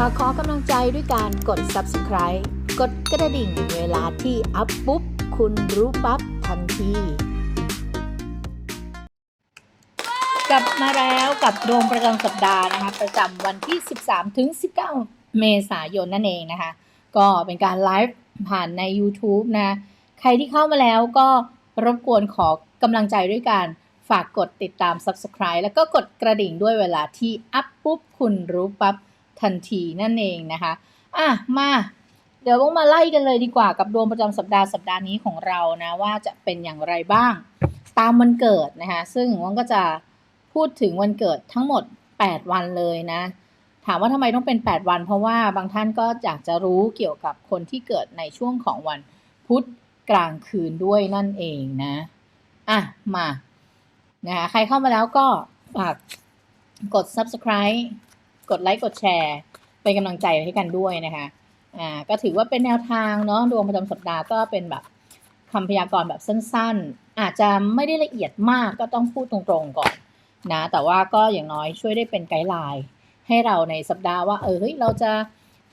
มาขอกำลังใจด้วยการกด subscribe กดกระดิ่งเวลาที่อัพปุ๊บ คุณรู้ปั๊บทันที กลับมาแล้วกับดวงประจำสัปดาห์นะคะ ประจำวันที่ 13 ถึง 19 เมษายนนั่นเองนะคะ ก็เป็นการไลฟ์ผ่านใน YouTube นะ ใครที่เข้ามาแล้วก็รบกวนขอกำลังใจด้วยการฝากกดติดตาม Subscribe แล้วก็กดกระดิ่งด้วยเวลาที่อัพปุ๊บ คุณรู้ปั๊บ ทันทีนั่นเองนะคะ อะ มา เดี๋ยวต้องมาไล่กันเลยดีกว่ากับดวงประจำสัปดาห์สัปดาห์นี้ของเรานะว่าจะเป็นอย่างไรบ้าง ตามวันเกิดนะคะ ซึ่งวันก็จะพูดถึงวันเกิดทั้งหมด 8 วันเลยนะ ถามว่าทำไมต้องเป็น 8 วัน เพราะว่าบางท่านก็อยากจะรู้เกี่ยวกับคนที่เกิดในช่วงของวันพุธกลางคืนด้วยนั่นเองนะ อะ มา นะคะ ใครเข้ามาแล้วก็ฝากกด subscribe กดไลค์กดแชร์เป็นกำลังใจให้กันด้วยนะคะอ่าก็ถือว่าเป็นแนวทางเนาะดวงประจำสัปดาห์ก็เป็นแบบคำพยากรณ์แบบสั้นๆ อาจจะไม่ได้ละเอียดมากก็ต้องพูดตรงๆก่อนนะแต่ว่าก็อย่างน้อยช่วยได้เป็นไกด์ไลน์ให้เราในสัปดาห์ว่า เออเฮ้ยเราจะ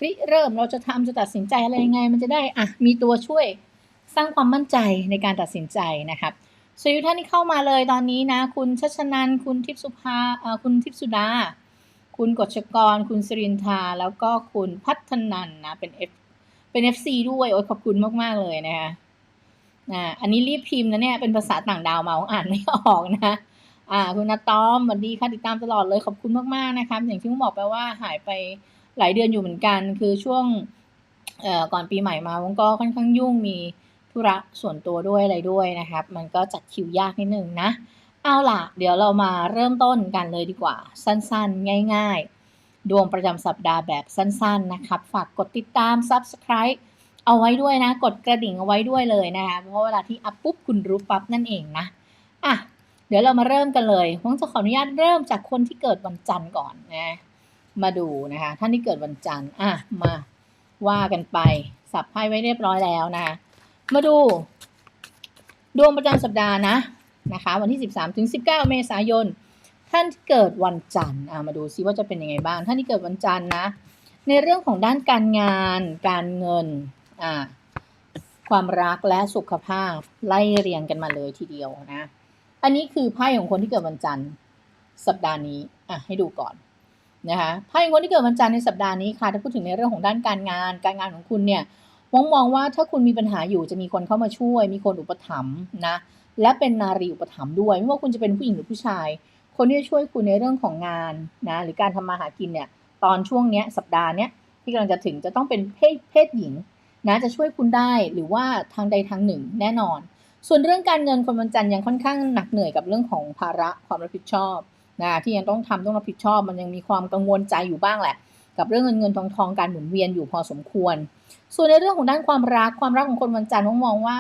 ริเริ่มเราจะทำจะตัดสินใจอะไรยังไง มันจะได้อะมีตัวช่วยสร้างความมั่นใจในการตัดสินใจนะครับสวัสดีท่านที่เข้ามาเลยตอนนี้นะ คุณชัชนันคุณทิพสุภาคุณทิพสุดา คุณกฎชกร คุณสรินทา แล้วก็คุณพัฒนันนะ เป็น F เป็น FC ด้วย โอ้ยขอบคุณมาก ๆ เลยนะคะอ่าอันนี้รีบพิมพ์นะเนี่ย เป็นภาษาต่างดาวมาอ่านไม่ออกนะ อ่า คุณนาตอมสวัสดีค่ะ ติดตามตลอดเลย ขอบคุณมาก ๆ นะครับ อย่างที่ผมบอกไปว่าหายไปหลายเดือนอยู่เหมือนกัน คือช่วง เอ่อ ก่อนปีใหม่มาผมก็ค่อนข้างยุ่ง มีธุระส่วนตัวด้วยอะไรด้วยนะครับ มันก็จัดคิวยากนิดนึงนะ เอาล่ะ เดี๋ยวเรามาเริ่มต้นกันเลยดีกว่า สั้นๆ ง่ายๆ ดวงประจำสัปดาห์แบบสั้นๆ นะครับ ฝากกดติดตาม Subscribe เอาไว้ด้วยนะ กดกระดิ่งเอาไว้ด้วยเลยนะคะ เพราะเวลาที่อัพปุ๊บคุณรู้ปั๊บนั่นเองนะ อะ เดี๋ยวเรามาเริ่มกันเลยผมจะขออนุญาตเริ่มจากคนที่เกิดวันจันทร์ก่อนนะ มาดูนะคะ ท่านที่เกิดวันจันทร์ อะ มาว่ากันไป สับไพ่ไว้เรียบร้อยแล้วนะคะมาดู ดวงประจำสัปดาห์นะ นะคะ วันที่ 13 ถึง 19 เมษายน ท่านที่เกิดวันจันทร์มาดูซิว่าจะเป็นยังไงบ้าง ท่านที่เกิดวันจันทร์นะ ในเรื่องของด้านการงาน การเงิน อ่า ความรักและสุขภาพไล่เรียงกันมาเลยทีเดียวนะ อันนี้คือไพ่ของคนที่เกิดวันจันทร์สัปดาห์นี้ อะให้ดูก่อนนะคะไพ่ของคนที่เกิดวันจันทร์ในสัปดาห์นี้ค่ะ ถ้าพูดถึงในเรื่องของด้านการงาน การงานของคุณเนี่ยมองมองว่าถ้าคุณมีปัญหาอยู่จะมีคนเข้ามาช่วย มีคนอุปถัมภ์นะ และเป็นนารีอุปถัมภ์ด้วยไม่ว่าคุณจะเป็นผู้หญิงหรือผู้ชาย คนที่จะช่วยคุณในเรื่องของงานนะหรือการทำมาหากินเนี่ยตอนช่วงเนี้ยสัปดาห์เนี้ยที่กำลังจะถึงจะต้องเป็นเพศเพศหญิงนะจะช่วยคุณได้หรือว่าทางใดทางหนึ่งแน่นอน ส่วนเรื่องการเงินคนวันจันทร์ยังค่อนข้างหนักเหนื่อยกับเรื่องของภาระความรับผิดชอบนะที่ยังต้องทำต้องรับผิดชอบ มันยังมีความกังวลใจอยู่บ้างแหละ กับเรื่องเงินเงินทองทองการหมุนเวียนอยู่พอสมควร ส่วนในเรื่องของด้านความรักความรักของคนวันจันทร์มองว่า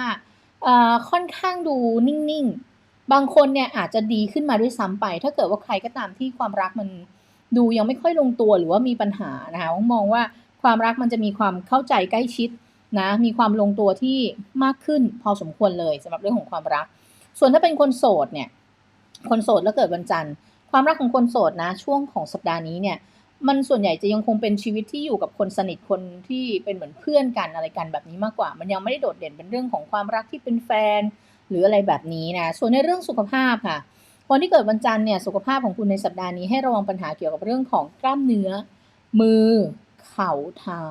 ค่อนข้างดูนิ่งๆ บางคนเนี่ยอาจจะดีขึ้นมาด้วยซ้ำไป ถ้าเกิดว่าใครก็ตามที่ความรักมันดูยังไม่ค่อยลงตัวหรือว่ามีปัญหานะคะมองว่าความรักมันจะมีความเข้าใจใกล้ชิดนะมีความลงตัวที่มากขึ้นพอสมควรเลยสำหรับเรื่องของความรัก ส่วนถ้าเป็นคนโสดเนี่ยคนโสดแล้วเกิดวันจันทร์ ความรักของคนโสดนะช่วงของสัปดาห์นี้เนี่ย มันส่วนใหญ่จะยังคงเป็นชีวิตที่อยู่กับคนสนิทคนที่เป็นเหมือนเพื่อนกันอะไรกันแบบนี้มากกว่า มันยังไม่ได้โดดเด่นเป็นเรื่องของความรักที่เป็นแฟน หรืออะไรแบบนี้นะ ส่วนในเรื่องสุขภาพค่ะ คนที่เกิดวันจันทร์เนี่ยสุขภาพของคุณในสัปดาห์นี้ให้ระวังปัญหาเกี่ยวกับเรื่องของกล้ามเนื้อ มือ เข่าเท้า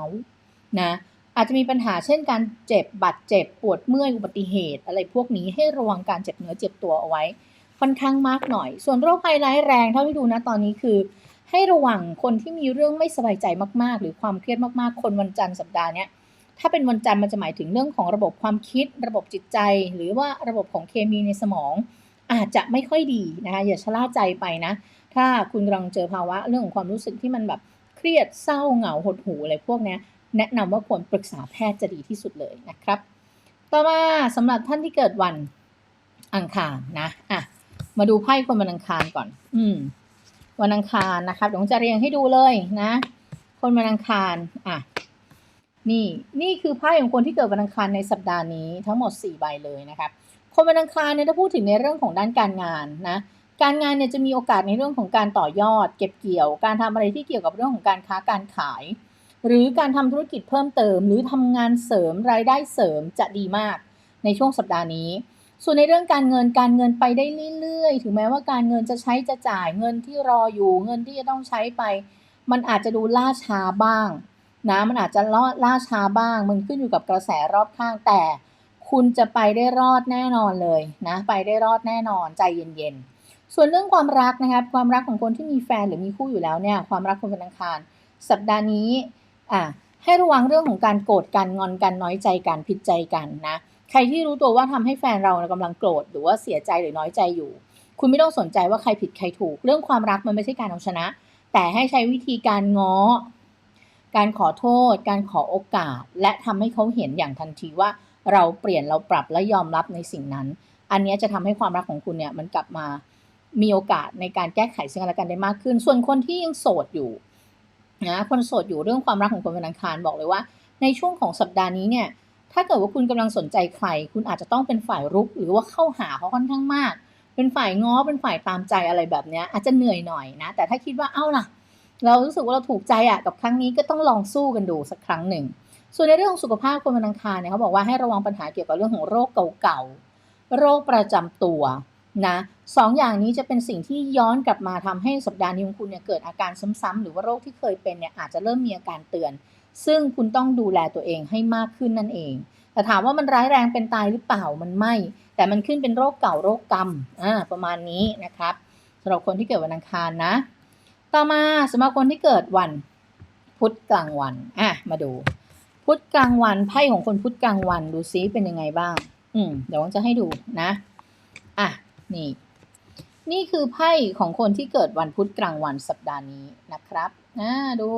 นะอาจจะมีปัญหาเช่นการเจ็บบาดเจ็บปวดเมื่อยอุบัติเหตุ อะไรพวกนี้ให้ระวังการเจ็บเนื้อเจ็บตัวเอาไว้ค่อนข้างมากหน่อย ส่วนโรคภัยร้ายแรงเท่าที่ดูนะตอนนี้คือ ให้ระวังคนที่มีเรื่องไม่สบายใจมากๆ หรือความเครียดมากๆ คนวันจันทร์สัปดาห์เนี้ยถ้าเป็นวันจันทร์มันจะหมายถึงเรื่องของระบบความคิด ระบบจิตใจ หรือว่าระบบของเคมีในสมอง อาจจะไม่ค่อยดีนะคะอย่าชะล่าใจไปนะ ถ้าคุณกำลังเจอภาวะเรื่องของความรู้สึกที่มันแบบเครียดเศร้าเหงาหดหูอะไรพวกนี้แนะนำว่าควรปรึกษาแพทย์จะดีที่สุดเลยนะครับ ต่อมาสำหรับท่านที่เกิดวันอังคารนะอะมาดูไพ่คนวันอังคารก่อน อืม วันอังคารนะครับเดี๋ยวจะเรียงให้ดูเลยนะ คนวันอังคารอะนี่นี่คือไพ่ของคนที่เกิดวันอังคารในสัปดาห์นี้ทั้งหมด 4 ใบเลยนะครับคนวันอังคารเนี่ยถ้าพูดถึงในเรื่องของด้านการงานนะการงานเนี่ยจะมีโอกาสในเรื่องของการต่อยอด เก็บเกี่ยว การทำอะไรที่เกี่ยวกับเรื่องของการค้าการขาย หรือการทำธุรกิจเพิ่มเติม หรือทำงานเสริมรายได้เสริมจะดีมากในช่วงสัปดาห์นี้ ส่วนในเรื่องการเงินการเงินไปได้เรื่อยๆ ถึงแม้ว่าการเงินจะใช้จะจ่ายเงินที่รออยู่เงินที่จะต้องใช้ไป มันอาจจะดูล่าช้าบ้างนะมันอาจจะล่อล่าช้าบ้าง มันขึ้นอยู่กับกระแสรอบข้างแต่ คุณจะไปได้รอดแน่นอนเลยนะไปได้รอดแน่นอนใจเย็นๆ ส่วนเรื่องความรักนะครับความรักของคนที่มีแฟนหรือมีคู่อยู่แล้วเนี่ยความรักคนเป็นอังคาร สัปดาห์นี้อะให้ระวังเรื่องของการโกรธกันงอนกันน้อยใจกันผิดใจกันนะ ใครที่รู้ตัวว่าทำให้แฟนเรากำลังโกรธหรือว่าเสียใจหรือน้อยใจอยู่ คุณไม่ต้องสนใจว่าใครผิดใครถูก เรื่องความรักมันไม่ใช่การเอาชนะ แต่ให้ใช้วิธีการง้อ การขอโทษ การขอโอกาส และทำให้เขาเห็นอย่างทันทีว่า เราเปลี่ยนเราปรับและยอมรับในสิ่งนั้น อันนี้จะทำให้ความรักของคุณเนี่ยมันกลับมามีโอกาสในการแก้ไขซึ่งกันและกันได้มากขึ้น ส่วนคนที่ยังโสดอยู่นะคนโสดอยู่เรื่องความรักของคนวันอังคารบอกเลยว่า ในช่วงของสัปดาห์นี้เนี่ย ถ้าเกิดว่าคุณกำลังสนใจใคร คุณอาจจะต้องเป็นฝ่ายรุก หรือว่าเข้าหาเขาค่อนข้างมาก เป็นฝ่ายง้อเป็นฝ่ายตามใจอะไรแบบนี้อาจจะเหนื่อยหน่อยนะ แต่ถ้าคิดว่าเอ้าล่ะ เรารู้สึกว่าเราถูกใจอะกับครั้งนี้ก็ต้องลองสู้กันดูสักครั้งหนึ่ง ส่วนในเรื่องของสุขภาพคนวันอังคารเนี่ยเขาบอกว่าให้ระวังปัญหาเกี่ยวกับเรื่องของโรคเก่าๆโรคประจำตัวนะสองอย่างนี้จะเป็นสิ่งที่ย้อนกลับมาทำให้สัปดาห์นี้ของคุณเนี่ยเกิดอาการซ้ำๆหรือว่าโรคที่เคยเป็นเนี่ยอาจจะเริ่มมีอาการเตือน ซึ่งคุณต้องดูแลตัวเองให้มากขึ้นนั่นเอง แต่ถามว่ามันร้ายแรงเป็นตายหรือเปล่ามันไม่ แต่มันขึ้นเป็นโรคเก่าโรคกรรมอ่าประมาณนี้นะครับสำหรับคนที่เกิดวันอังคารนะ ต่อมาสำหรับคนที่เกิดวันพุธกลางวันอะมาดู พุธกลางวันไพ่ของคนพุธกลางวันดูซิเป็นยังไงบ้าง อืมเดี๋ยวผมจะให้ดูนะอะนี่ นี่คือไพ่ของคนที่เกิดวันพุธกลางวันสัปดาห์นี้นะครับอ่าดู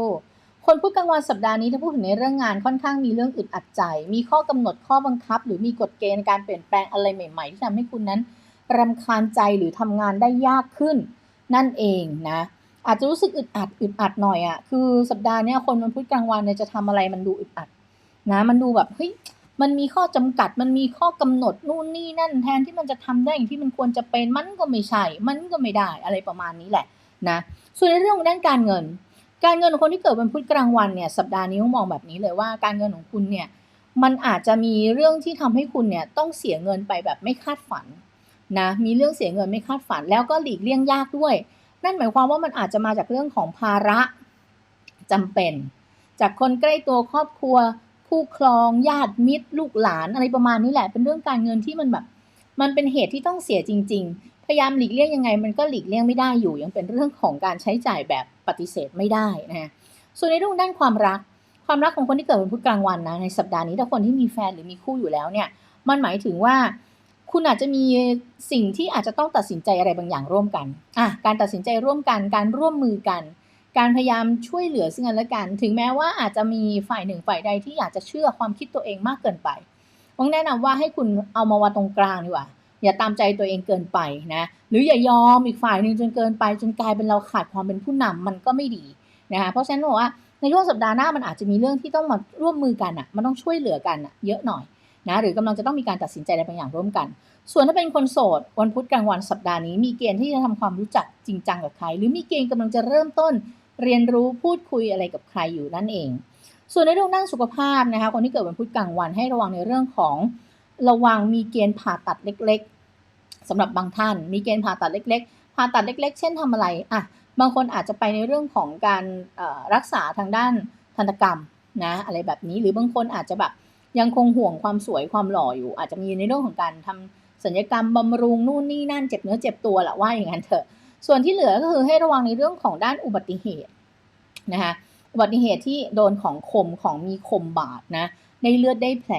คนพุธกลางวันสัปดาห์นี้ถ้าพูดถึงในเรื่องงานค่อนข้างมีเรื่องอึดอัดใจ มีข้อกำหนดข้อบังคับ หรือมีกฎเกณฑ์การเปลี่ยนแปลงอะไรใหม่ๆที่ทำให้คุณนั้นรำคาญใจหรือทำงานได้ยากขึ้น นั่นเองนะ อาจจะรู้สึกอึดอัดอึดอัดหน่อยอะ่ะคือสัปดาห์นี้คนวันพุธกลางวันเนี่ยจะทำอะไรมันดูอึดอัด นะ มันดูแบบเฮ้ยมันมีข้อจำกัดมันมีข้อกำหนดนู่นนี่นั่นแทนที่มันจะทำได้อย่างที่มันควรจะเป็นมันก็ไม่ใช่ มันก็ไม่ได้อะไรประมาณนี้แหละนะส่วนในเรื่องของด้านการเงิน การเงินของคนที่เกิดวันพุธกลางวันเนี่ยสัปดาห์นี้ต้องมองแบบนี้เลยว่าการเงินของคุณเนี่ยมันอาจจะมีเรื่องที่ทำให้คุณเนี่ยต้องเสียเงินไปแบบไม่คาดฝันนะมีเรื่องเสียเงินไม่คาดฝัน แล้วก็หลีกเลี่ยงยากด้วย นั่นหมายความว่ามันอาจจะมาจากเรื่องของภาระจำเป็น จากคนใกล้ตัวครอบครัวผู้ครองญาติมิตร ลูกหลานอะไรประมาณนี้แหละ เป็นเรื่องการเงินที่มันแบบ มันเป็นเหตุที่ต้องเสียจริง ๆ พยายามหลีกเลี่ยงยังไง มันก็หลีกเลี่ยงไม่ได้อยู่ ยังเป็นเรื่องของการใช้จ่ายแบบปฏิเสธไม่ได้นะฮะส่วนในเรื่องด้านความรัก ความรักของคนที่เกิดวันพุธกลางวันนะในสัปดาห์นี้ถ้าคนที่มีแฟนหรือมีคู่อยู่แล้วเนี่ยมันหมายถึงว่าคุณอาจจะมีสิ่งที่อาจจะต้องตัดสินใจอะไรบางอย่างร่วมกันอะการตัดสินใจร่วมกัน การร่วมมือกัน การพยายามช่วยเหลือซึ่งกันและกัน ถึงแม้ว่าอาจจะมีฝ่ายหนึ่งฝ่ายใดที่อยากจะเชื่อความคิดตัวเองมากเกินไปต้องแนะนำว่าให้คุณเอามาวางตรงกลางดีกว่า อย่าตามใจตัวเองเกินไปนะหรืออย่ายอมอีกฝ่ายหนึ่งจนเกินไป จนกลายเป็นเราขาดความเป็นผู้นำมันก็ไม่ดีนะคะเพราะฉะนั้นบอกว่าในช่วงสัปดาห์หน้ามันอาจจะมีเรื่องที่ต้องมาร่วมมือกันอะมันต้องช่วยเหลือกันอะเยอะหน่อยนะหรือกำลังจะต้องมีการตัดสินใจอะไรบางอย่างร่วมกัน ส่วนถ้าเป็นคนโสด วันพุธกลางวันสัปดาห์นี้มีเกณฑ์ที่จะทำความรู้จักจริงจังกับใคร หรือมีเกณฑ์กำลังจะเริ่มต้นเรียนรู้พูดคุยอะไรกับใครอยู่นั่นเอง ส่วนในเรื่องด้านสุขภาพนะคะคนที่เกิดวันพุธกลางวันให้ระวังในเรื่องของระวังมีเกณฑ์ผ่าตัดเล็ก สำหรับบางท่านมีเกณฑ์ผ่าตัดเล็ก ๆ ผ่าตัดเล็ก ๆ เช่นทำอะไรอะบางคนอาจจะไปในเรื่องของการรักษาทางด้านทันตกรรมนะอะไรแบบนี้หรือบางคนอาจจะแบบยังคงห่วงความสวยความหล่ออยู่ อาจจะมีในเรื่องของการทำศัลยกรรมบำรุงนู่นนี่นั่นเจ็บเนื้อเจ็บตัวแหละว่าอย่างนั้นเถอะ ส่วนที่เหลือก็คือให้ระวังในเรื่องของด้านอุบัติเหตุนะคะอุบัติเหตุที่โดนของคมของมีคมบาดนะได้เลือดได้แผล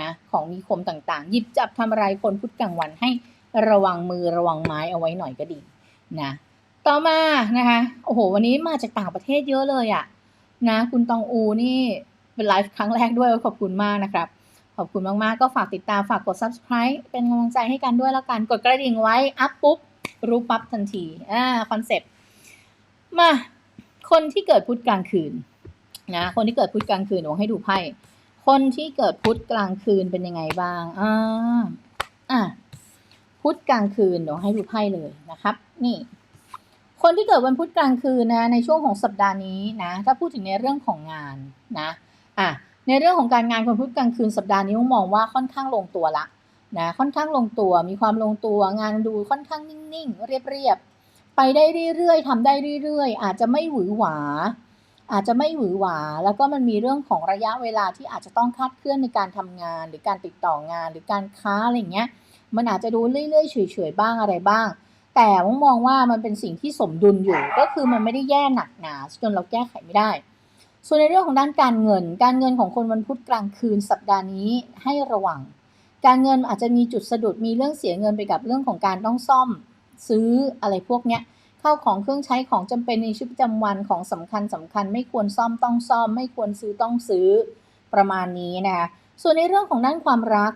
นะของมีคมต่างๆ หยิบจับทำอะไรคนพุทธกลางวันให้ ระวังมือระวังไม้เอาไว้หน่อยก็ดีนะต่อมานะคะโอ้โห วันนี้มาจากต่างประเทศเยอะเลยอะนะคุณตองอูนี่เป็นไลฟ์ครั้งแรกด้วยขอบคุณมากนะครับ ขอบคุณมากๆ ก็ฝากติดตามฝากกด subscribe เป็นกำลังใจให้กันด้วยแล้วกันกดกระดิ่งไว้อัพปุ๊บรู้ปั๊บทันทีอ่าคอนเซปต์มาคนที่เกิดพุธกลางคืนนะคนที่เกิดพุธกลางคืนหนูให้ดูไพ่คนที่เกิดพุธกลางคืนเป็นยังไงบ้างอ่าอะ พุธกลางคืนเดี๋ยวให้ดูไพ่เลยนะครับ นี่ คนที่เกิดวันพุธกลางคืนนะในช่วงของสัปดาห์นี้นะถ้าพูดถึงในเรื่องของงานนะอะในเรื่องของการงานคนพุธกลางคืนสัปดาห์นี้ต้องมองว่าค่อนข้างลงตัวละนะค่อนข้างลงตัวมีความลงตัวงานดูค่อนข้างนิ่งๆ เรียบๆไปได้เรื่อยๆทำได้เรื่อยๆ อาจจะไม่หวือหวา อาจจะไม่หวือหวา แล้วก็มันมีเรื่องของระยะเวลาที่อาจจะต้องคาดเคลื่อนในการทำงาน หรือการติดต่องานหรือการค้าอะไรอย่างเงี้ย มันอาจจะดูเรื่อยๆเฉยๆบ้างอะไรบ้าง แต่ผมมองว่ามันเป็นสิ่งที่สมดุลอยู่ ก็คือมันไม่ได้แย่หนักหนาจนเราแก้ไขไม่ได้ ส่วนในเรื่องของด้านการเงิน การเงินของคนวันพุธกลางคืนสัปดาห์นี้ให้ระวัง การเงินอาจจะมีจุดสะดุดมีเรื่องเสียเงินไปกับเรื่องของการต้องซ่อมซื้ออะไรพวกเนี้ยเข้าของเครื่องใช้ของจำเป็นในชีวิตประจำวันของสำคัญสำคัญไม่ควรซ่อมต้องซ่อม ไม่ควรซื้อต้องซื้อประมาณนี้นะคะส่วนในเรื่องของด้านความรัก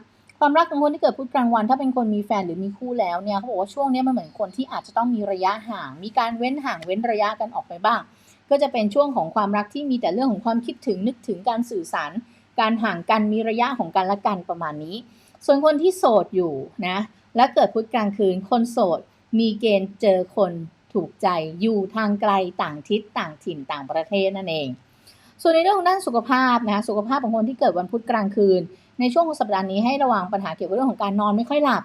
ความรักของคนที่เกิดพุธกลางวัน ถ้าเป็นคนมีแฟนหรือมีคู่แล้วเนี่ยเขาบอกว่าช่วงนี้มันเหมือนคนที่อาจจะต้องมีระยะห่าง มีการเว้นห่างเว้นระยะกันออกไปบ้าง ก็จะเป็นช่วงของความรักที่มีแต่เรื่องของความคิดถึงนึกถึงการสื่อสาร การห่างกันมีระยะของกันและกันประมาณนี้ ส่วนคนที่โสดอยู่นะและเกิดพุธกลางคืน คนโสด มีเกณฑ์เจอคนถูกใจอยู่ทางไกลต่างทิศต่างถิ่นต่างประเทศนั่นเอง ส่วนในเรื่องของด้านสุขภาพนะสุขภาพของคนที่เกิดวันพุธกลางคืน ในช่วงของสัปดาห์นี้ให้ระวังปัญหาเกี่ยวกับเรื่องของการนอนไม่ค่อยหลับ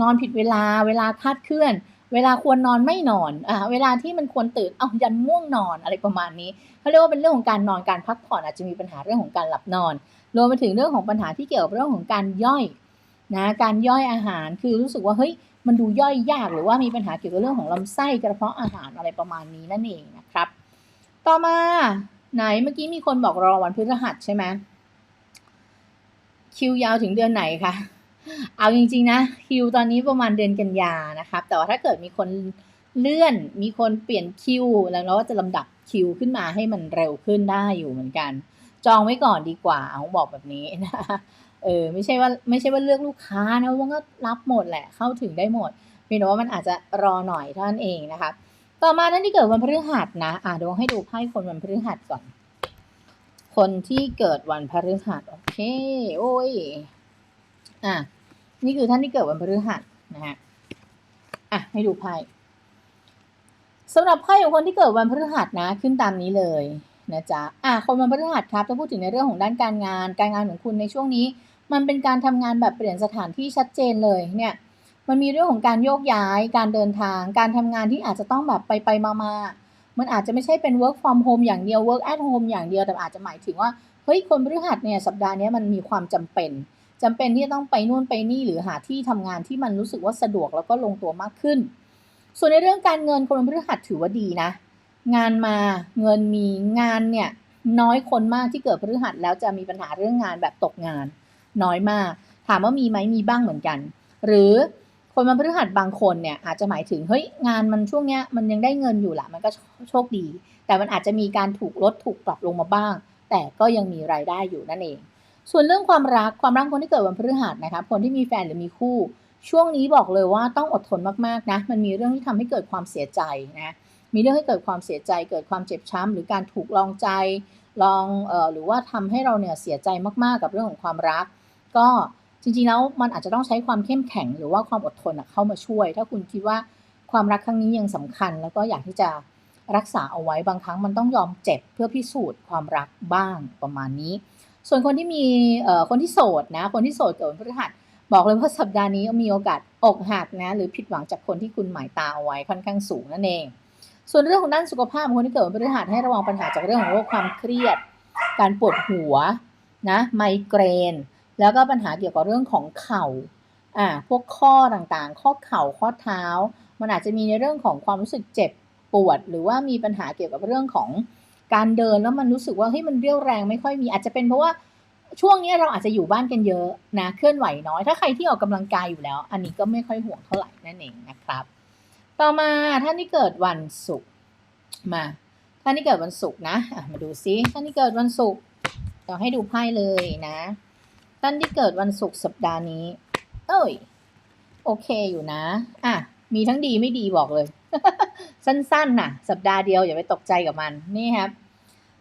นอนผิดเวลา เวลาคาดเคลื่อน เวลาควรนอนไม่นอนอ่าเวลาที่มันควรตื่นเอายันง่วงนอนอะไรประมาณนี้เขาเรียกว่าเป็นเรื่องของการนอนการพักผ่อนอาจจะมีปัญหาเรื่องของการหลับนอน รวมไปถึงเรื่องของปัญหาที่เกี่ยวกับเรื่องของการย่อยนะการย่อยอาหารคือรู้สึกว่าเฮ้ยมันดูย่อยยากหรือว่ามีปัญหาเกี่ยวกับเรื่องของลำไส้กระเพาะอาหารอะไรประมาณนี้นั่นเองนะครับ ต่อมาไหนเมื่อกี้มีคนบอกรอวันพฤหัสใช่ไหม คิวยาวถึงเดือนไหนคะเอาจริง ๆ นะคิวตอนนี้ประมาณเดือนกันยานะครับ แต่ว่าถ้าเกิดมีคนเลื่อนมีคนเปลี่ยนคิว แล้วเราก็จะลำดับคิวขึ้นมาให้มันเร็วขึ้นได้อยู่เหมือนกัน จองไว้ก่อนดีกว่าเอาบอกแบบนี้นะเออไม่ใช่ว่าไม่ใช่ว่าเลือกลูกค้านะว่าก็รับหมดแหละเข้าถึงได้หมดเพียงแต่ว่ามันอาจจะรอหน่อยเท่านั้นเองนะคะ ต่อมาท่านที่เกิดวันพฤหัสนะอะเดี๋ยวให้ดูไพ่คนวันพฤหัสก่อน คนที่เกิดวันพฤหัสโอเค โอ้ย อะ นี่คือท่านที่เกิดวันพฤหัสนะฮะ อะ ให้ดูไพ่สำหรับไพ่ของคนที่เกิดวันพฤหัสนะ ขึ้นตามนี้เลยนะจ๊ะ อะ คนวันพฤหัสครับ ถ้าพูดถึงในเรื่องของด้านการงาน การงานของคุณในช่วงนี้ มันเป็นการทำงานแบบเปลี่ยนสถานที่ชัดเจนเลยเนี่ย มันมีเรื่องของการโยกย้าย การเดินทาง การทำงานที่อาจจะต้องแบบไปไปมามามั มันอาจจะไม่ใช่เป็น work from home อย่างเดียว work at home อย่างเดียวแต่อาจจะหมายถึงว่าเฮ้ยคนพฤหัสเนี่ยสัปดาห์นี้มันมีความจำเป็นจำเป็นที่จะต้องไปนู่นไปนี่หรือหาที่ทำงานที่มันรู้สึกว่าสะดวกแล้วก็ลงตัวมากขึ้น ส่วนในเรื่องการเงินคนพฤหัสถือว่าดีนะ งานมาเงินมีงานเนี่ยน้อยคนมากที่เกิดพฤหัสแล้วจะมีปัญหาเรื่องงานแบบตกงาน น้อยมาก ถามว่ามีไหมมีบ้างเหมือนกัน หรือ คนวันพฤหัสบางคนเนี่ยอาจจะหมายถึงเฮ้ยงานมันช่วงเนี้ยมันยังได้เงินอยู่ละมันก็โชคดี แต่มันอาจจะมีการถูกลดถูกปรับลงมาบ้าง แต่ก็ยังมีรายได้อยู่นั่นเอง ส่วนเรื่องความรักความรักคนที่เกิดวันพฤหัสนะคะคนที่มีแฟนหรือมีคู่ ช่วงนี้บอกเลยว่าต้องอดทนมากๆนะมันมีเรื่องที่ทำให้เกิดความเสียใจนะมีเรื่องให้เกิดความเสียใจ เกิดความเจ็บช้ำหรือการถูกลองใจลองเอ่อหรือว่าทำให้เราเนี่ยเสียใจมากๆกับเรื่องของความรัก ก็ จริงๆแล้วมันอาจจะต้องใช้ความเข้มแข็งหรือว่าความอดทนเข้ามาช่วย ถ้าคุณคิดว่าความรักครั้งนี้ยังสำคัญ แล้วก็อยากที่จะรักษาเอาไว้บางครั้งมันต้องยอมเจ็บเพื่อพิสูจน์ความรักบ้างประมาณนี้ ส่วนคนที่มีคนที่โสดนะ คนที่โสดเกิดวันพฤหัสบอกเลยว่าสัปดาห์นี้มีโอกาสอกหักนะ หรือผิดหวังจากคนที่คุณหมายตาเอาไว้ค่อนข้างสูงนั่นเอง ส่วนเรื่องของด้านสุขภาพคนที่เกิดวันพฤหัสให้ระวังปัญหาจากเรื่องของโรคความเครียด การปวดหัวนะไมเกรน แล้วก็ปัญหาเกี่ยวกับเรื่องของเข่าอ่าพวกข้อต่างๆ ข้อเข่าข้อเท้า มันอาจจะมีในเรื่องของความรู้สึกเจ็บปวด หรือว่ามีปัญหาเกี่ยวกับเรื่องของการเดินแล้วมันรู้สึกว่าเฮ้ยมันเรี่ยวแรงไม่ค่อยมีอาจจะเป็นเพราะว่าช่วงนี้เราอาจจะอยู่บ้านกันเยอะนะเคลื่อนไหวน้อย ถ้าใครที่ออกกำลังกายอยู่แล้ว อันนี้ก็ไม่ค่อยห่วงเท่าไหร่นั่นเองนะครับ ต่อมาท่านที่เกิดวันศุกร์มาท่านที่เกิดวันศุกร์นะมาดูซิท่านที่เกิดวันศุกร์เดี๋ยวให้ดูไพ่เลยนะ ท่านที่เกิดวันศุกร์สัปดาห์นี้ เอ้ย โอเคอยู่นะ อะ มีทั้งดีไม่ดีบอกเลย สั้นๆน่ะ สัปดาห์เดียวอย่าไปตกใจกับมัน นี่ครับ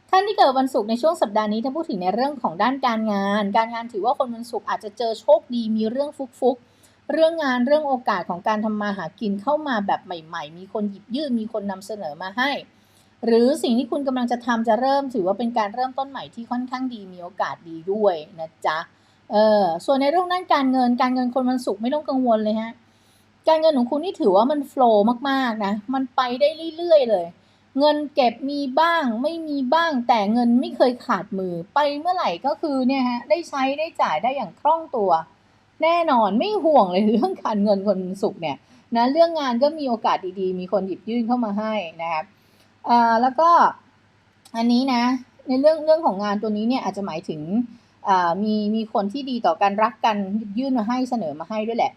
ท่านที่เกิดวันศุกร์ในช่วงสัปดาห์นี้ถ้าพูดถึงในเรื่องของด้านการงาน การงานถือว่าคนวันศุกร์อาจจะเจอโชคดีมีเรื่องฟุกๆเรื่องงานเรื่องโอกาสของการทำมาหากินเข้ามาแบบใหม่ ๆ มีคนหยิบยื่นมีคนนำเสนอมาให้ หรือสิ่งที่คุณกำลังจะทำจะเริ่มถือว่าเป็นการเริ่มต้นใหม่ที่ค่อนข้างดีมีโอกาสดีด้วยนะจ๊ะ เออส่วนในเรื่องด้านการเงินการเงินคนวันศุกร์ไม่ต้องกังวลเลยฮะการเงินของคุณนี่ถือว่ามันโฟล์มากๆนะมันไปได้เรื่อยๆเลย เงินเก็บมีบ้างไม่มีบ้างแต่เงินไม่เคยขาดมือ ไปเมื่อไหร่ก็คือเนี่ยฮะได้ใช้ได้จ่ายได้อย่างคล่องตัว แน่นอนไม่ห่วงเลยเรื่องการเงินคนวันศุกร์เนี่ยนะเรื่องงานก็มีโอกาสดีๆ มีคนหยิบยื่นเข้ามาให้นะครับอ่าแล้วก็อันนี้นะ ในเรื่องเรื่องของงานตัวนี้เนี่ยอาจจะหมายถึง มีมีคนที่ดีต่อกันรักกันยื่นมาให้เสนอมาให้ด้วยแหละ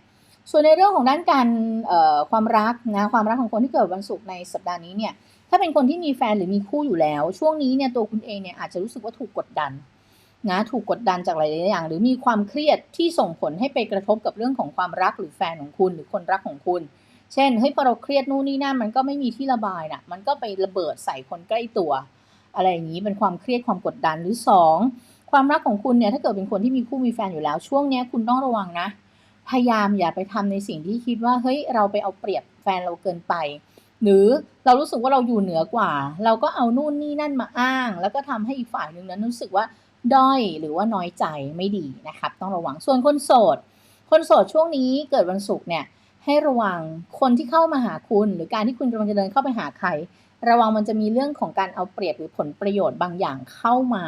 ส่วนในเรื่องของด้านการความรักนะความรักของคนที่เกิดวันศุกร์ในสัปดาห์นี้เนี่ยถ้าเป็นคนที่มีแฟนหรือมีคู่อยู่แล้ว ช่วงนี้เนี่ยตัวคุณเองเนี่ยอาจจะรู้สึกว่าถูกกดดันนะถูกกดดันจากหลายๆอย่าง หรือมีความเครียดที่ส่งผลให้ไปกระทบกับเรื่องของความรักหรือแฟนของคุณหรือคนรักของคุณ เช่นเฮ้ยพอเราเครียดนู่นนี่นั่นมันก็ไม่มีที่ระบายน่ะมันก็ไประเบิดใส่คนใกล้ตัว อะไรอย่างนี้เป็นความเครียดความกดดันหรือสอง ความรักของคุณเนี่ยถ้าเกิดเป็นคนที่มีคู่มีแฟนอยู่แล้ว ช่วงเนี้ยคุณต้องระวังนะ พยายามอย่าไปทำในสิ่งที่คิดว่าเฮ้ยเราไปเอาเปรียบแฟนเราเกินไป หรือเรารู้สึกว่าเราอยู่เหนือกว่า เราก็เอานู่นนี่นั่นมาอ้าง แล้วก็ทำให้อีกฝ่ายหนึ่งนั้นรู้สึกว่าด้อยหรือว่าน้อยใจไม่ดีนะครับ ต้องระวังส่วนคนโสด คนโสดช่วงนี้เกิดวันศุกร์เนี่ยให้ระวังคนที่เข้ามาหาคุณ หรือการที่คุณกำลังจะเดินเข้าไปหาใคร ระวังมันจะมีเรื่องของการเอาเปรียบหรือผลประโยชน์บางอย่างเข้ามา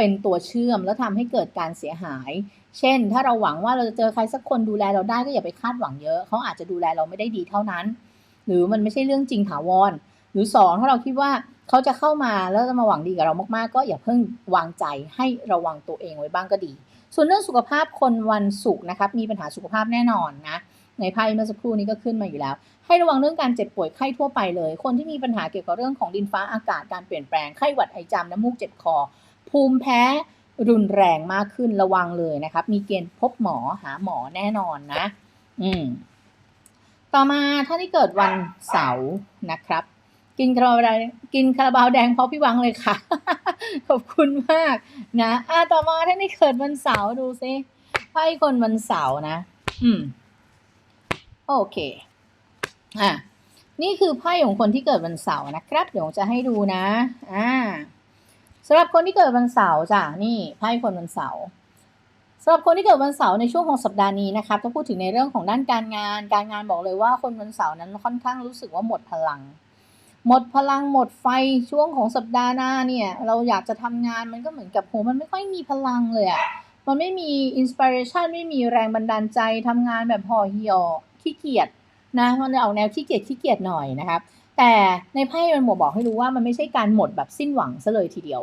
เป็นตัวเชื่อมแล้วทำให้เกิดการเสียหาย เช่น ถ้าเราหวังว่าเราจะเจอใครสักคนดูแลเราได้ก็อย่าไปคาดหวังเยอะ เขาอาจจะดูแลเราไม่ได้ดีเท่านั้น หรือมันไม่ใช่เรื่องจริงถาวร หรือสองถ้าเราคิดว่าเขาจะเข้ามาแล้วจะมาหวังดีกับเรามากๆ ก็อย่าเพิ่งวางใจให้ระวังตัวเองไว้บ้างก็ดี ส่วนเรื่องสุขภาพคนวันศุกร์นะครับมีปัญหาสุขภาพแน่นอนนะในไพ่เมื่อสักครู่นี้ก็ขึ้นมาอยู่แล้ว ให้ระวังเรื่องการเจ็บป่วยไข้ทั่วไปเลย คนที่มีปัญหาเกี่ยวกับเรื่องของดินฟ้าอากาศการเปลี่ยนแปลงไข้หวัดไอจามน้ำมูกเจ็บคอ ภูมิแพ้รุนแรงมากขึ้นระวังเลยนะครับ มีเกณฑ์พบหมอหาหมอแน่นอนนะ อืม ต่อมาถ้าที่เกิดวันเสาร์นะครับ กินคาราบาวแดงกินคาราบาวแดงเพราะพี่วังเลยค่ะ ขอบคุณมากนะอะต่อมาถ้าที่เกิดวันเสาร์ดูซิไพ่คนวันเสาร์นะ อืม โอเค อะนี่คือไพ่ของคนที่เกิดวันเสาร์นะครับ เดี๋ยวจะให้ดูนะ อ่า สำหรับคนที่เกิดวันเสาร์จ้ะนี่ไพ่คนวันเสาร์สำหรับคนที่เกิดวันเสาร์ในช่วงของสัปดาห์นี้นะครับถ้าพูดถึงในเรื่องของด้านการงาน การงานบอกเลยว่าคนวันเสาร์นั้นค่อนข้างรู้สึกว่าหมดพลัง หมดพลังหมดไฟช่วงของสัปดาห์หน้าเนี่ย เราอยากจะทำงานมันก็เหมือนกับโหมันไม่ค่อยมีพลังเลยอะมันไม่มีอินสปิเรชันไม่มีแรงบันดาลใจทำงานแบบห่อเหี่ยวขี้เกียจนะมันจะออกแนวขี้เกียจขี้เกียจหน่อยนะครับแต่ในไพ่มันบอบอกให้รู้ว่ามันไม่ใช่การหมดแบบสิ้นหวังซะเลยทีเดียว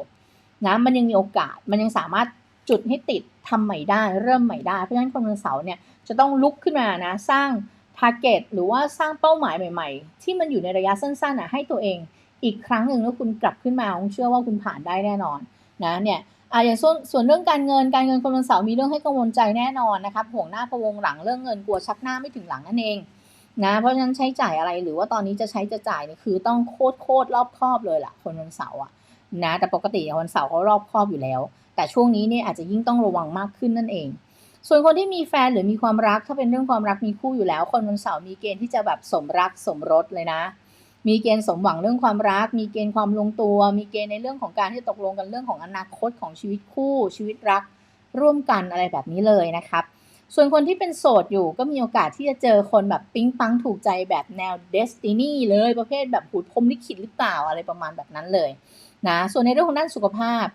นะมันยังมีโอกาสมันยังสามารถจุดให้ติดทำใหม่ได้เริ่มใหม่ได้ เพราะฉะนั้นคนวันเสาร์เนี่ยจะต้องลุกขึ้นมานะสร้างทาร์เก็ตหรือว่าสร้างเป้าหมายใหม่ ๆ ที่มันอยู่ในระยะสั้นๆนะให้ตัวเองอีกครั้งหนึ่งแล้วคุณกลับขึ้นมาผมเชื่อว่าคุณผ่านได้แน่นอนนะเนี่ยอ่าอย่างส่วนส่วนเรื่องการเงินการเงินคนวันเสาร์มีเรื่องให้กังวลใจแน่นอนนะครับห่วงหน้าพะวงหลังเรื่องเงินกลัวชักหน้าไม่ถึงหลังนั่นเองนะเพราะฉะนั้นใช้จ่ายอะไรหรือว่าตอนนี้จะใช้จะจ่ายนี่คือต้องโคตรโคตรรอบคอบเลยล่ะคนวันเสาร์อะ นะแต่ปกติวันเสาร์เขารอบครอบอยู่แล้ว แต่ช่วงนี้เนี่ยอาจจะยิ่งต้องระวังมากขึ้นนั่นเอง ส่วนคนที่มีแฟนหรือมีความรักถ้าเป็นเรื่องความรักมีคู่อยู่แล้ว คนวันเสาร์มีเกณฑ์ที่จะแบบสมรักสมรสเลยนะ มีเกณฑ์สมหวังเรื่องความรัก มีเกณฑ์ความลงตัว มีเกณฑ์ในเรื่องของการที่ตกลงกันเรื่องของอนาคตของชีวิตคู่ ชีวิตรักร่วมกันอะไรแบบนี้เลยนะครับส่วนคนที่เป็นโสดอยู่ก็มีโอกาสที่จะเจอคนแบบปิ๊งปังถูกใจแบบแนวเดสตินีเลยประเภทแบบหูดพรมลิขิตหรือเปล่าอะไรประมาณแบบนั้นเลย นะส่วนในเรื่องของด้านสุขภาพ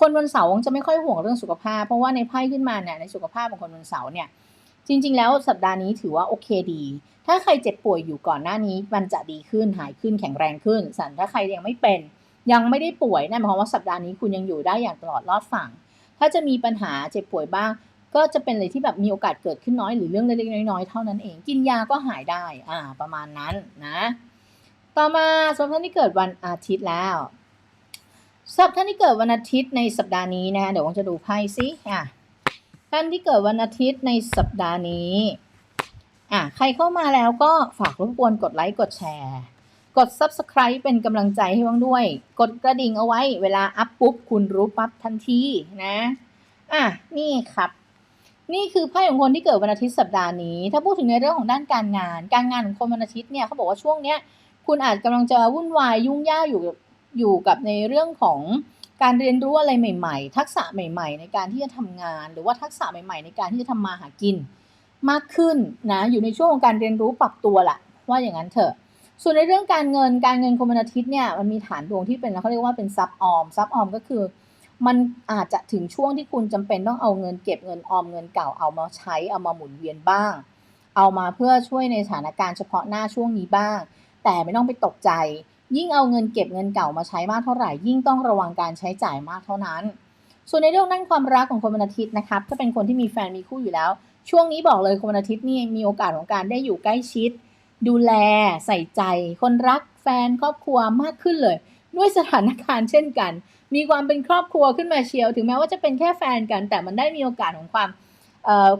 คนวันเสาร์จะไม่ค่อยห่วงเรื่องสุขภาพ เพราะว่าในไพ่ขึ้นมาเนี่ยในสุขภาพของคนวันเสาร์เนี่ยจริง ๆ แล้วสัปดาห์นี้ถือว่าโอเคดี ถ้าใครเจ็บป่วยอยู่ก่อนหน้านี้มันจะดีขึ้นหายขึ้นแข็งแรงขึ้นส่วนถ้าใครยังไม่เป็น ยังไม่ได้ป่วยนั่นหมายความว่าสัปดาห์นี้คุณยังอยู่ได้อย่างตลอดรอดฝั่ง ถ้าจะมีปัญหาเจ็บป่วยบ้าง ก็จะเป็นอะไรที่แบบมีโอกาสเกิดขึ้นน้อยหรือเรื่องเล็กๆน้อยๆเท่านั้นเองกินยาก็หายได้อ่าประมาณนั้นนะ ต่อมาสำหรับท่านที่เกิดวันอาทิตย์แล้ว สำหรับท่านที่เกิดวันอาทิตย์ในสัปดาห์นี้นะคะเดี๋ยวผมจะดูไพ่ซิอะท่านที่เกิดวันอาทิตย์ในสัปดาห์นี้อะใครเข้ามาแล้วก็ฝากรบกวนกดไลค์กดแชร์ กด subscribe เป็นกำลังใจให้ว่างด้วย กดกระดิ่งเอาไว้ เวลาอัพปุ๊บคุณรู้ปั๊บทันทีนะอะนี่ครับ นี่คือไพ่ของคนที่เกิดวันอาทิตย์สัปดาห์นี้ ถ้าพูดถึงในเรื่องของด้านการงาน การงานของคนวันอาทิตย์เนี่ยเขาบอกว่าช่วงเนี้ยคุณอาจกำลังจะวุ่นวายยุ่งยากอยู่ อยู่กับในเรื่องของการเรียนรู้อะไรใหม่ ๆ ทักษะใหม่ ๆ ในการที่จะทำงาน หรือว่าทักษะใหม่ ๆ ในการที่จะทำมาหากิน มากขึ้นนะอยู่ในช่วงของการเรียนรู้ปรับตัวแหละว่าอย่างนั้นเถอะ ส่วนในเรื่องการเงินการเงินคนวันาทิตย์เนี่ยมันมีฐานดวงที่เป็นเขาเรียกว่าเป็นซับออมซับออมก็คือ มันอาจจะถึงช่วงที่คุณจำเป็นต้องเอาเงินเก็บเงินออมเงินเก่าเอามาใช้เอามาหมุนเวียนบ้าง เอามาเพื่อช่วยในสถานการณ์เฉพาะหน้าช่วงนี้บ้าง แต่ไม่ต้องไปตกใจ ยิ่งเอาเงินเก็บเงินเก่ามาใช้มากเท่าไหร่ ยิ่งต้องระวังการใช้จ่ายมากเท่านั้น ส่วนในเรื่องด้านความรักของคนวันอาทิตย์นะครับถ้าเป็นคนที่มีแฟนมีคู่อยู่แล้ว ช่วงนี้บอกเลยคนวันอาทิตย์นี่มีโอกาสของการได้อยู่ใกล้ชิด ดูแล ใส่ใจ คนรัก แฟนครอบครัวมากขึ้นเลย ด้วยสถานการณ์เช่นกัน มีความเป็นครอบครัวขึ้นมาเชียว ถึงแม้ว่าจะเป็นแค่แฟนกัน แต่มันได้มีโอกาสของความ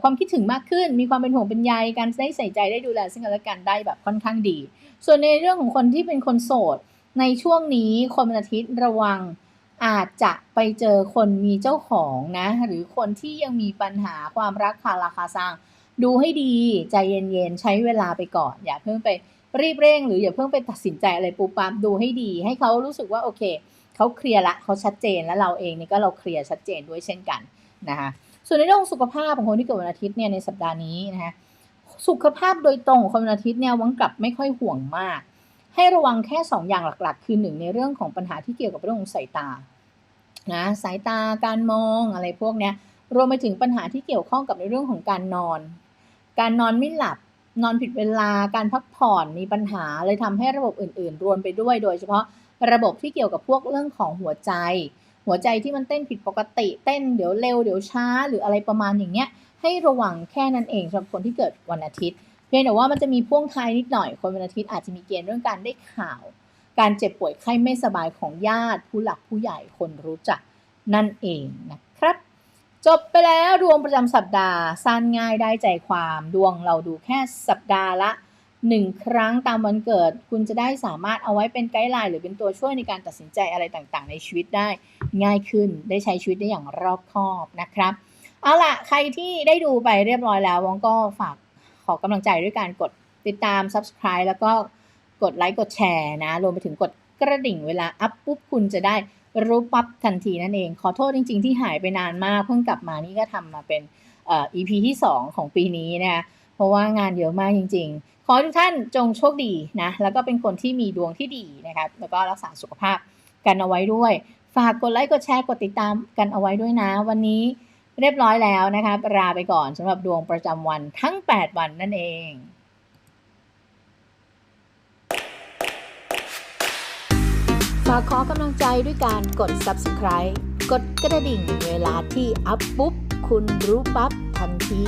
ความคิดถึงมากขึ้น มีความเป็นห่วงเป็นใยการได้ใส่ใจได้ดูแลซึ่งกันและกันได้แบบค่อนข้างดี ส่วนในเรื่องของคนที่เป็นคนโสด ในช่วงนี้คนวันอาทิตย์ระวังอาจจะไปเจอคนมีเจ้าของนะ หรือคนที่ยังมีปัญหาความรักคาราคาซังดูให้ดีใจเย็นๆ ใช้เวลาไปก่อน อย่าเพิ่งไปรีบเร่ง หรืออย่าเพิ่งไปตัดสินใจอะไรปุ๊บปั๊บดูให้ดี ให้เขารู้สึกว่าโอเคเขาเคลียร์ละเขาชัดเจนแล้วเราเองนี่ก็เราเคลียร์ชัดเจนด้วยเช่นกันนะคะ ส่วนในเรื่องสุขภาพของคนที่เกิดวันอาทิตย์เนี่ยในสัปดาห์นี้นะคะสุขภาพโดยตรงของคนวันอาทิตย์เนี่ยวังกลับไม่ค่อยห่วงมาก ให้ระวังแค่ 2 อย่างหลักๆ คือหนึ่งในเรื่องของปัญหาที่เกี่ยวกับเรื่องของสายตานะสายตาการมองอะไรพวกเนี้ยรวมไปถึงปัญหาที่เกี่ยวข้องกับในเรื่องของการนอน การนอนไม่หลับนอนผิดเวลาการพักผ่อนมีปัญหาเลยทำให้ระบบอื่น ๆ รวนไปด้วย โดยเฉพาะระบบที่เกี่ยวกับพวกเรื่องของหัวใจ หัวใจที่มันเต้นผิดปกติ เต้นเดี๋ยวเร็วเดี๋ยวช้าหรืออะไรประมาณอย่างเงี้ย ให้ระวังแค่นั้นเองสำหรับคนที่เกิดวันอาทิตย์ เพียงแต่ว่ามันจะมีพ่วงท้ายนิดหน่อยคนวันอาทิตย์อาจจะมีเกณฑ์เรื่องการได้ข่าว การเจ็บป่วยไข้ไม่สบายของญาติ ผู้หลักผู้ใหญ่คนรู้จักนั่นเองนะครับ จบไปแล้วดวงประจำสัปดาห์สั้นง่ายได้ใจความดวงเราดูแค่สัปดาห์ละ หนึ่งครั้งตามวันเกิด คุณจะได้สามารถเอาไว้เป็นไกด์ไลน์หรือเป็นตัวช่วยในการตัดสินใจอะไรต่างๆ ในชีวิตได้ง่ายขึ้น ได้ใช้ชีวิตได้อย่างรอบคอบนะครับ เอาล่ะ ใครที่ได้ดูไปเรียบร้อยแล้ววองก็ฝากขอกำลังใจด้วยการกดติดตาม subscribe แล้วก็กดไลค์กดแชร์นะ รวมไปถึงกดกระดิ่งเวลาอัพปุ๊บคุณจะได้รู้ปั๊บทันทีนั่นเอง ขอโทษจริง ๆ ที่หายไปนานมาก เพิ่งกลับมานี่ก็ทำมาเป็นเอ่อ EP ที่ 2 ของปีนี้นะคะ ราะว่างานเยอะมากจริง ๆ ขอให้ทุกท่านจงโชคดีนะ แล้วก็เป็นคนที่มีดวงที่ดีนะครับ แล้วก็รักษาสุขภาพกันเอาไว้ด้วย ฝากกดไลค์ กดแชร์ กดติดตามกันเอาไว้ด้วยนะ วันนี้เรียบร้อยแล้วนะครับ ลาไปก่อนสำหรับดวงประจำวันทั้ง 8 วันนั่นเองฝากขอกำลังใจด้วยการกด subscribe กดกระดิ่งเวลาที่อัพปุ๊บ คุณรู้ปั๊บทันที